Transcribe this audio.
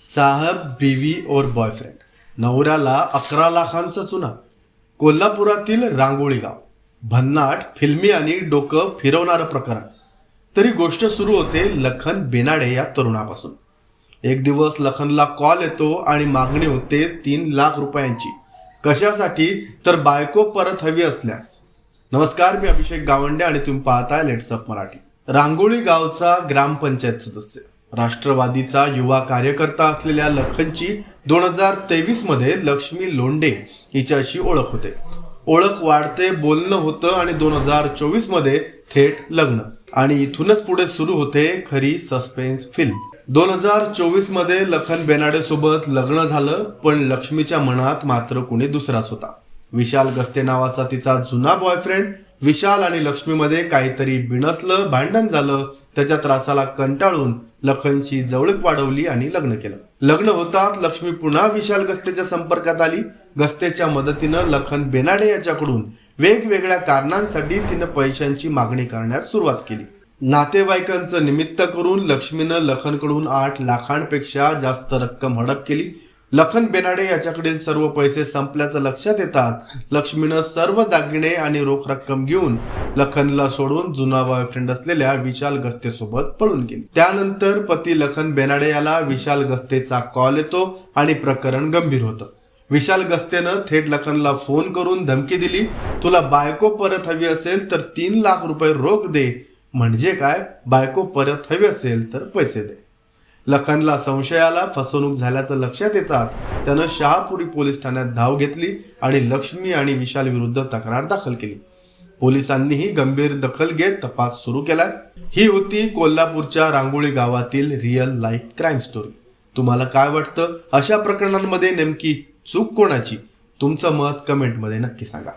साहब बीवी और बॉयफ्रेंड नवऱ्याला अकरा लाखांचा चुना. कोल्हापुरातील रांगोळी गाव. भन्नाट फिल्मी आणि डोकं फिरवणारं प्रकरण. तरी गोष्ट सुरू होते लखन बेनाडे या तरुणापासून. एक दिवस लखनला कॉल येतो आणि मागणी होते तीन लाख रुपयांची. कशासाठी? तर बायको परत हवी असल्यास. नमस्कार मी अभिषेक गावंडे आणि तुम्ही पाहताय लेट्सअप मराठी. रांगोळी गावचा ग्रामपंचायत सदस्य. राष्ट्रवादीचा युवा कार्यकर्ता असलेल्या लखनची दोन हजार तेवीसमध्ये लक्ष्मी लोंडे हिच्याशी ओळख होते. ओळख वाढते बोलणं होतं आणि दोन हजार चोवीसमध्ये थेट लग्न. आणि इथूनच पुढे सुरू होते खरी सस्पेन्स फिल्म. दोन हजार चोवीसमध्ये लखन बेनाडे सोबत लग्न झालं पण लक्ष्मीच्या मनात मात्र कुणी दुसराच होता. विशाल गस्ते नावाचा तिचा जुना बॉयफ्रेंड विशाल आणि लक्ष्मीमध्ये काहीतरी बिणसलं भांडण झालं. त्याच्या त्रासाला कंटाळून लखनशी जवळीक वाढवली आणि लग्न केलं. लग्न होताच लक्ष्मी पुन्हा विशाल गस्तेच्या संपर्कात आली. गस्तेच्या मदतीनं लखन बेनाडे याच्याकडून वेगवेगळ्या कारणांसाठी तिनं पैशांची मागणी करण्यास सुरुवात केली. नातेवाईकांचं निमित्त करून लक्ष्मीनं लखनकडून आठ लाखांपेक्षा जास्त रक्कम हडप केली. लखन बेनाडे याच्याकडील सर्व पैसे संपल्याचं लक्षात येतात. लक्ष्मीनं सर्व दागिने आणि रोख रक्कम घेऊन लखनला सोडून जुना बॉयफ्रेंड असलेल्या विशाल गस्तेसोबत पळून गेली. त्यानंतर पती लखन बेनाडे याला विशाल गस्तेचा कॉल येतो आणि प्रकरण गंभीर होतं. विशाल गस्तेनं थेट लखनला फोन करून धमकी दिली तुला बायको परत हवी असेल तर तीन लाख रुपये रोख दे. म्हणजे काय? बायको परत हवी असेल तर पैसे दे. लखनला संशयाला फसवणूक झाल्याचं लक्षात येताच त्यानं शहापुरी पोलीस ठाण्यात धाव घेतली आणि लक्ष्मी आणि विशाल विरुद्ध तक्रार दाखल केली. पोलिसांनीही गंभीर दखल घेत तपास सुरू केला ही होती कोल्हापूरच्या रांगोळी गावातील रिअल लाईफ क्राईम स्टोरी तुम्हाला काय वाटतं? अशा प्रकरणांमध्ये नेमकी चूक कोणाची? तुमचं मत कमेंटमध्ये नक्की सांगा.